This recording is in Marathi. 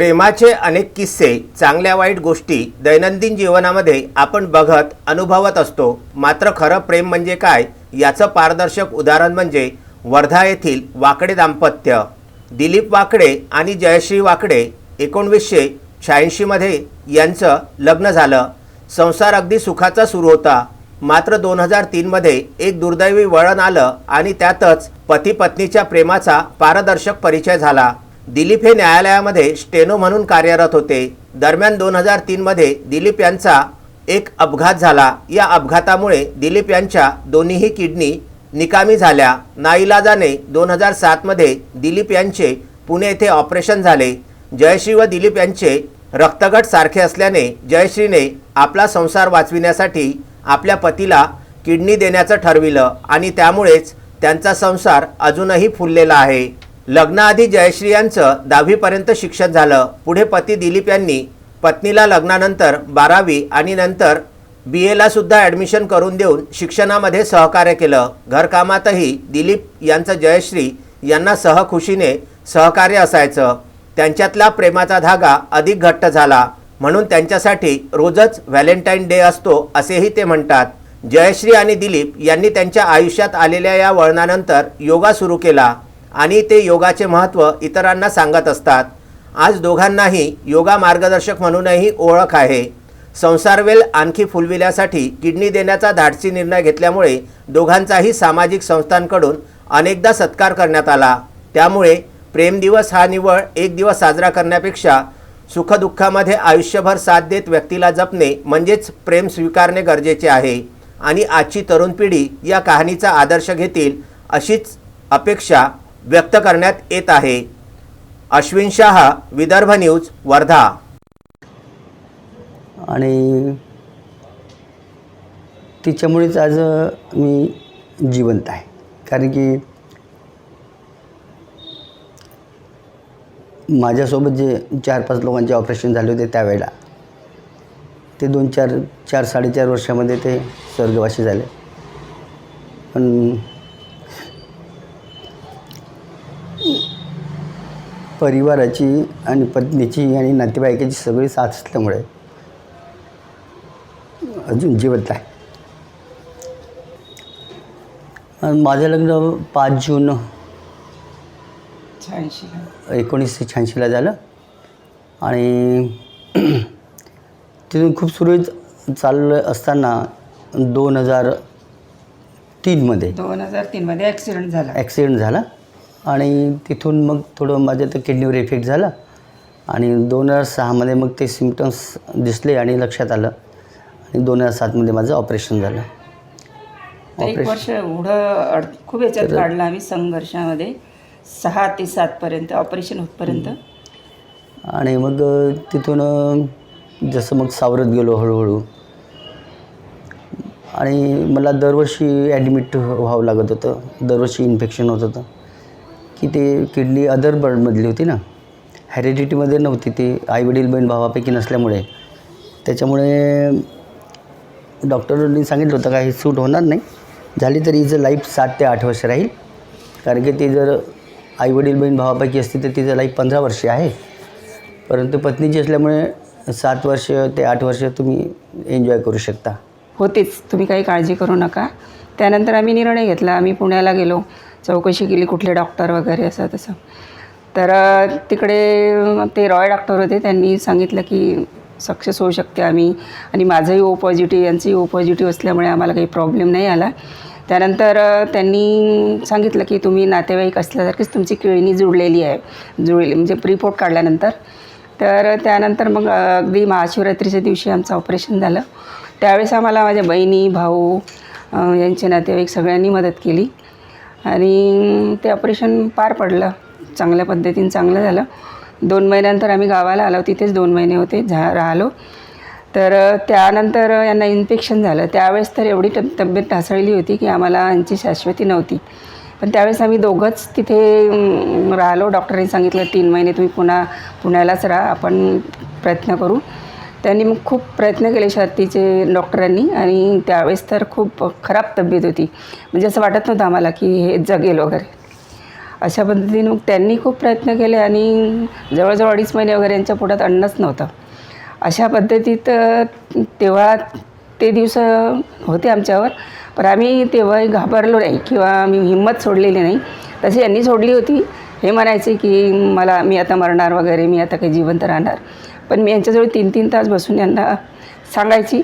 प्रेमाचे अनेक किस्से चांगल्या वाईट गोष्टी दैनंदिन जीवनामध्ये आपण बघत अनुभवत असतो. मात्र खरं प्रेम म्हणजे काय? याचं पारदर्शक उदाहरण म्हणजे वर्धा येथील वाकडे दाम्पत्य. दिलीप वाकडे आणि जयश्री वाकडे एकोणवीसशे शहाऐंशीमध्ये यांचं लग्न झालं. संसार अगदी सुखाचा सुरू होता. मात्र दोन हजार तीनमध्ये एक दुर्दैवी वळण आलं आणि त्यातच पती पत्नीच्या प्रेमाचा पारदर्शक परिचय झाला. दिलीप हे न्यायालयामध्ये स्टेनो म्हणून कार्यरत होते. दरम्यान दोन हजार तीनमध्ये दिलीप यांचा एक अपघात झाला. या अपघातामुळे दिलीप यांच्या दोन्हीही किडनी निकामी झाल्या. नाईलाजाने दोन हजार सातमध्ये दिलीप यांचे पुणे येथे ऑपरेशन झाले. जयश्री व दिलीप यांचे रक्तगट सारखे असल्याने जयश्रीने आपला संसार वाचविण्यासाठी आपल्या पतीला किडनी देण्याचं ठरविलं आणि त्यामुळेच त्यांचा संसार अजूनही फुललेला आहे. लग्नाआधी जयश्री यांचं दहावीपर्यंत शिक्षण झालं. पुढे पती दिलीप यांनी पत्नीला लग्नानंतर बारावी आणि नंतर बी एला सुद्धा ॲडमिशन करून देऊन शिक्षणामध्ये सहकार्य केलं. घरकामातही दिलीप यांचं जयश्री यांना सहखुशीने सहकार्य असायचं. त्यांच्यातला प्रेमाचा धागा अधिक घट्ट झाला. म्हणून त्यांच्यासाठी रोजच व्हॅलेंटाईन डे असतो असेही ते म्हणतात. जयश्री आणि दिलीप यांनी त्यांच्या आयुष्यात आलेल्या या वळणानंतर योगा सुरू केला. आणि ते योगाचे महत्त्व इतरांना सांगत असतात. आज दोघांनाही योगा मार्गदर्शक म्हणूनही ओळख आहे. संसारवेल आणखी फुलविण्यासाठी किडनी देण्याचा धाडसी निर्णय घेतल्यामुळे दोघांचाही सामाजिक संस्थांकडून अनेकदा सत्कार करण्यात आला. त्यामुळे प्रेम दिवस हा निवळ एक दिवस साजरा करण्यापेक्षा सुखदुःखामध्ये आयुष्यभर साथ देत व्यक्तीला जपणे म्हणजेच प्रेम स्वीकारणे गरजेचे आहे. आणि आजची तरुण पिढी या कहाणीचा आदर्श घेतील अशीच अपेक्षा व्यक्त करण्यात येत आहे. अश्विन शहा विदर्भ न्यूज वर्धा. आणि तिच्यामुळेच आज मी जिवंत आहे. कारण की माझ्यासोबत जे चार पाच लोकांचे ऑपरेशन झाले होते त्यावेळेला ते दोन चार चार साडेचार वर्षामध्ये ते स्वर्गवासी झाले. पण परिवाराची आणि पत्नीची आणि नातेवाईकाची सगळी साथ असल्यामुळे अजून जिवंत आहे. माझं लग्न पाच जून शहाऐंशी एकोणीसशे शहाऐंशीला झालं. आणि तिथून खूप सुरळीत चाललं असताना दोन हजार तीनमध्ये दोन हजार तीनमध्ये ॲक्सिडेंट झाला. ॲक्सिडेंट झाला. आणि तिथून मग थोडं माझ्या तर किडनीवर इफेक्ट झाला. आणि दोन हजार सहामध्ये मग ते सिमटम्स दिसले आणि लक्षात आलं. आणि दोन हजार सातमध्ये माझं ऑपरेशन झालं. एक वर्ष एवढं अड खूप याच्यात काढलं आम्ही संघर्षामध्ये. सहा ते सातपर्यंत ऑपरेशन होतपर्यंत आणि मग तिथून जसं मग सावरत गेलो हळूहळू. आणि मला दरवर्षी ॲडमिट व्हावं लागत होतं. दरवर्षी इन्फेक्शन होत होतं. की ते किडनी अदर बर्डमधली होती ना. हॅरिडिटीमध्ये नव्हती ती आईवडील बहीण भावापैकी नसल्यामुळे. त्याच्यामुळे डॉक्टरांनी सांगितलं होतं का हे सूट होणार नाही. झाली तरी हिचं लाईफ सात ते आठ वर्ष राहील. कारण की ती जर आईवडील बहीण भावापैकी असती तर तिचं लाईफ पंधरा वर्षे आहे. परंतु पत्नीची असल्यामुळे सात वर्ष ते आठ वर्ष तुम्ही एन्जॉय करू शकता. होतेच. तुम्ही काही काळजी करू नका. त्यानंतर आम्ही निर्णय घेतला. आम्ही पुण्याला गेलो. चौकशी केली कुठले डॉक्टर वगैरे असं तसं. तर तिकडे ते रॉय डॉक्टर होते त्यांनी सांगितलं की सक्सेस होऊ शकते आम्ही. आणि माझंही ओ पॉझिटिव्ह यांचंही ओ पॉझिटिव्ह असल्यामुळे आम्हाला काही प्रॉब्लेम नाही आला. त्यानंतर त्यांनी सांगितलं की तुम्ही नातेवाईक असल्यासारखीच तुमची किळणी जुळलेली आहे. जुळली म्हणजे रिपोर्ट काढल्यानंतर. तर त्यानंतर मग अगदी महाशिवरात्रीच्या दिवशी आमचं ऑपरेशन झालं. त्यावेळेस आम्हाला माझ्या बहिणी भाऊ यांचे नातेवाईक सगळ्यांनी मदत केली. आणि ते ऑपरेशन पार पडलं. चांगल्या पद्धतीने चांगलं झालं. दोन महिन्यानंतर आम्ही गावाला आलो. तिथेच दोन महिने होते झा राहिलो. तर त्यानंतर यांना इन्फेक्शन झालं. त्यावेळेस तर एवढी तब तब्येत ढासळली होती की आम्हाला यांची शाश्वती नव्हती. पण त्यावेळेस आम्ही दोघंच तिथे राहिलो. डॉक्टरांनी सांगितलं तीन महिने तुम्ही पुन्हा पुण्यालाच राहा. आपण प्रयत्न करू. त्यांनी मग खूप प्रयत्न केले छातीचे डॉक्टरांनी आणि त्यावेळेस तर खूप खराब तब्येत होती. म्हणजे असं वाटत नव्हतं आम्हाला की हे जगेल वगैरे. अशा पद्धतीने मग त्यांनी खूप प्रयत्न केले आणि जवळजवळ अडीच महिने वगैरे यांच्या पोटात अन्नच नव्हतं. अशा पद्धतीत तेव्हा ते दिवस होते आमच्यावर. पण आम्ही तेव्हाही घाबरलो नाही किंवा आम्ही हिंमत सोडलेली नाही. तशी यांनी सोडली होती. हे म्हणायचे की मला मी आता मरणार वगैरे मी आता काही जिवंत राहणार. पण मी यांच्याजवळ तीन तीन तास बसून यांना सांगायची.